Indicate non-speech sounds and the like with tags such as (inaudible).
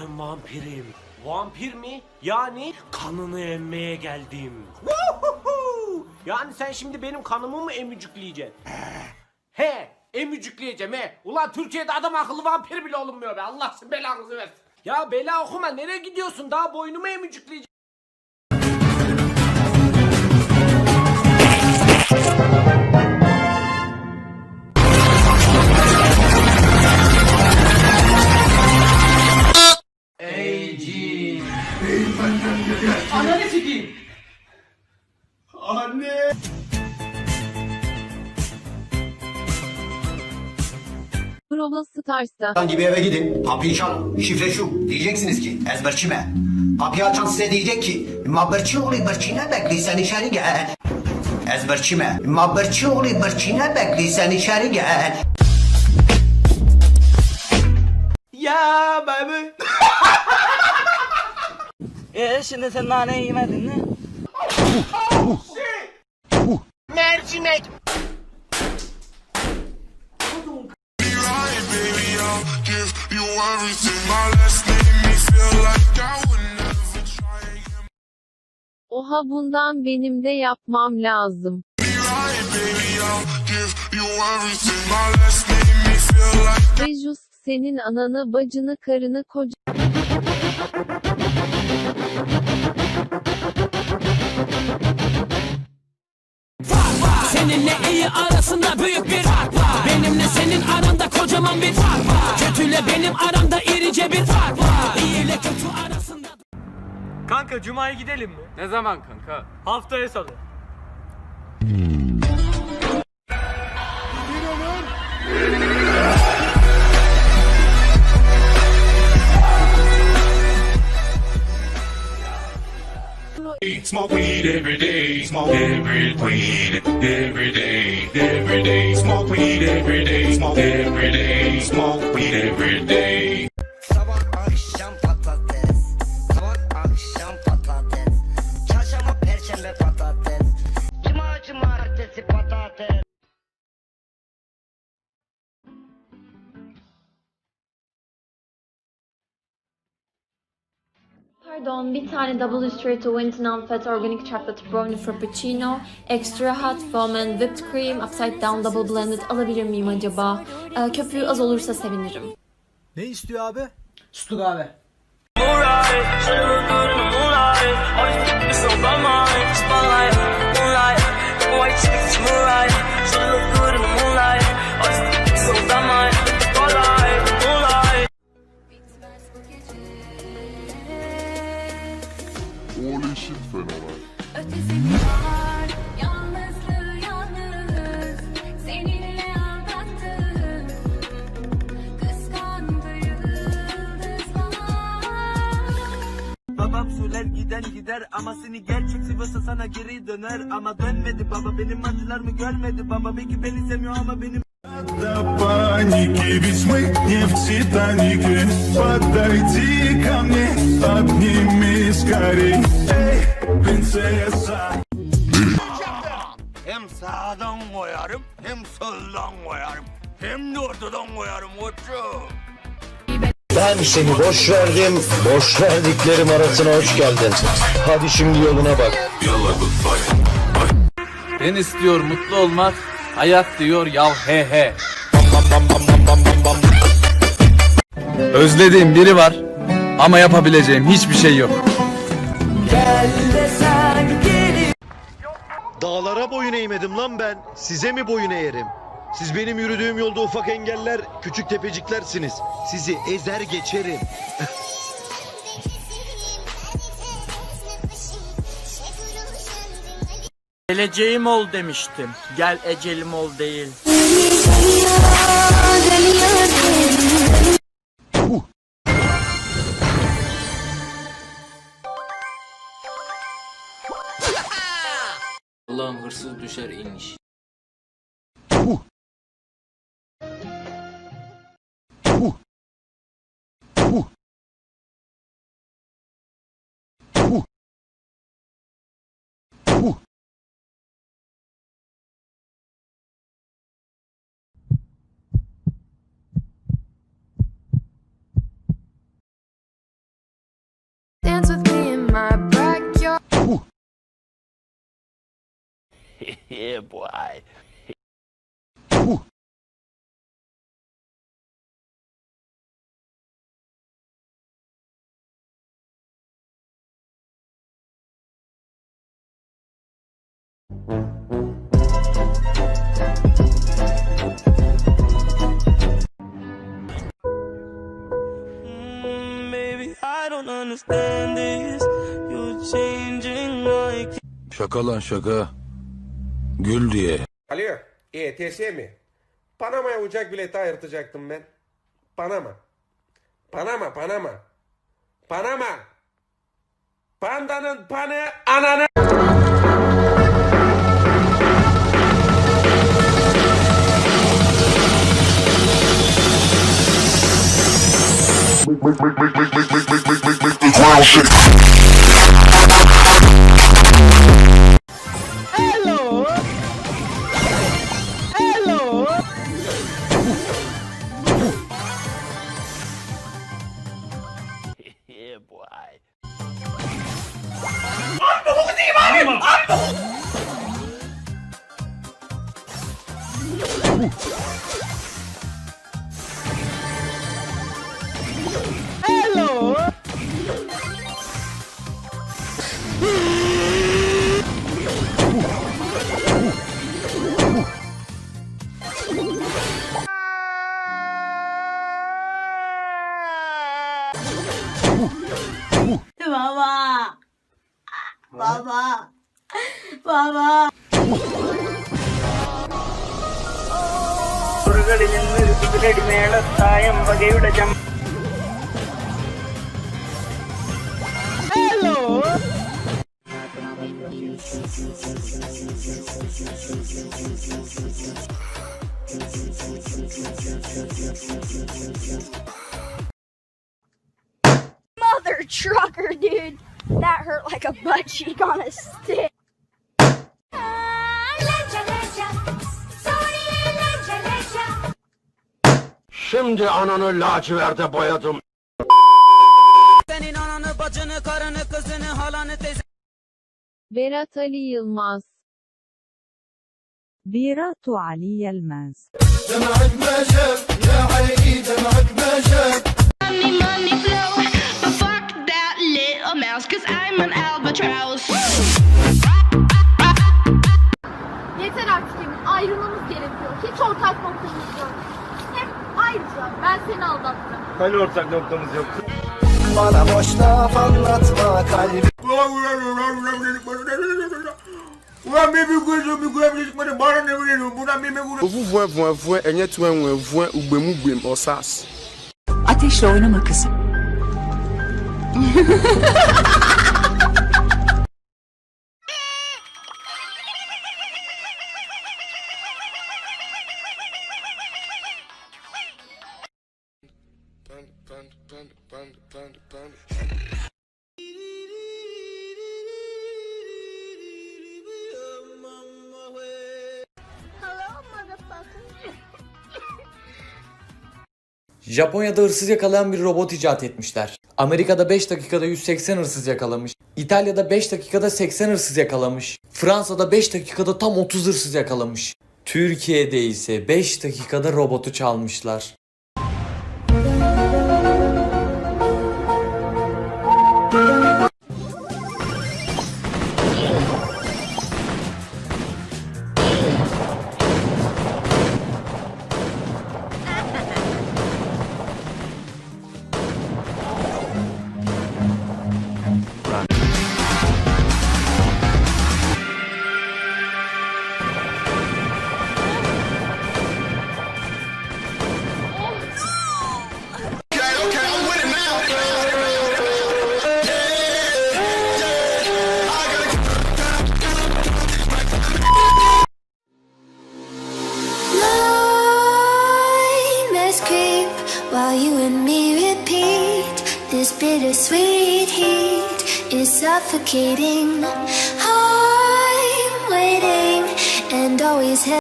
Ben vampirim. Vampir mi? Yani kanını emmeye geldim. Vuhuhu! Yani sen şimdi benim kanımı mı emücükleyeceksin? He, emücükleyeceğim he. Ulan Türkiye'de adam akıllı vampir bile olunmuyor be. Allah belanızı versin. Ya bela okuma nereye gidiyorsun? Daha boynumu emücükleyeceğim. Sikeyim. Anne. Brawl Stars'ta. Herhangi bir eve gidin. Kapıyı çalın. Şifre şu. Diyeceksiniz ki ezberçime. Kapıyı açan size diyecek ki Mabberçi oğlu bırçine bekli sen içeri gel. Ezberçime. Mabberçi oğlu bırçine bekli sen içeri gel. Ya baby. (laughs) Ee şimdi sen nane yemedin mi? Mercimek. Oha bundan benim de yapmam lazım. Be right, baby, I'll give you everything. My last made me feel like Rejus senin ananı bacını karını koca... Seninle iyi arasında büyük bir fark var Benimle senin aranda kocaman bir fark var Kötüyle benim aramda irice bir fark var İyi ile kötü arasında Kanka Cuma'ya gidelim mi? Ne zaman kanka? Haftaya salı. Smoke weed every day, smoke every weed every day, every day. Smoke weed every day, smoke every day, smoke weed every day. Pardon, bir tane double straight to win non-fat organic chocolate brownie frappuccino, extra hot foam and whipped cream, upside down double blended alabilir miyim acaba? Ee, köpüğü az olursa sevinirim. Ne istiyor abi? Sütlü kahve. Holy shit fenomen. Ötesi var, yalnızlığı yalnız Seninle aldattım Kıskandı yıldızlar. Babam söyler giden gider ama seni gerçek seviyorsa sana geri döner. Ama dönmedi baba benim acılarımı görmedi. Baba belki beni sevmiyor ama benim паники, ведь мы не в Титанике Подойди ко мне, обними скорей Эй, принцесса Hem sağdan koyarım hem soldan koyarım. Hem de ortadan koyarım koçum. Ben seni boş verdim, boş verdiklerim arasına hoş geldin. Hadi şimdi yoluna bak. Ben istiyor mutlu olmak. Hayat diyor yav he he. Özlediğim biri var ama yapabileceğim hiçbir şey yok. Dağlara boyun eğmedim lan ben. Size mi boyun eğerim? Siz benim yürüdüğüm yolda ufak engeller, küçük tepeciklersiniz. Sizi ezer geçerim. (laughs) Geleceğim ol demiştim. Gel ecelim ol değil. Allah'ım hırsız düşer inmiş. Changing boy. Şaka lan şaka. Gül diye. Alo, ETS mi? Panama'ya uçak bileti ayırtacaktım ben. Panama. Panama, Panama. Panama. Pandanın panı ananı... Yeah, Hello! Mama! Mama! Mama! ിൽ നിന്ന് രുതുകിലടിമേളത്തായ അമ്പകയുടെ Champa Mother trucker, dude. That hurt like a butt cheek on a stick. Şimdi ananı laciverde boyadım. Senin ananı, bacını, karını, kızını, halanı, teyzeni Berat Ali Yılmaz بيرات علي يلمز Yeter artık Emin. Ayrılmamız gerekiyor. Hiç ortak noktamız yok. Hem ayrıca ben seni aldattım. Hani ortak noktamız yoktu? Bana boş laf anlatma kalbim Vuvuen vuen vuen enyetuen vuen vuen ugbem ugbem osas. Ateşle oynama kızım. Panda, panda, panda, panda, panda, panda. Japonya'da hırsız yakalayan bir robot icat etmişler. Amerika'da 5 dakikada 180 hırsız yakalamış. İtalya'da 5 dakikada 80 hırsız yakalamış. Fransa'da 5 dakikada tam 30 hırsız yakalamış. Türkiye'de ise 5 dakikada robotu çalmışlar. Suffocating. I'm waiting and always.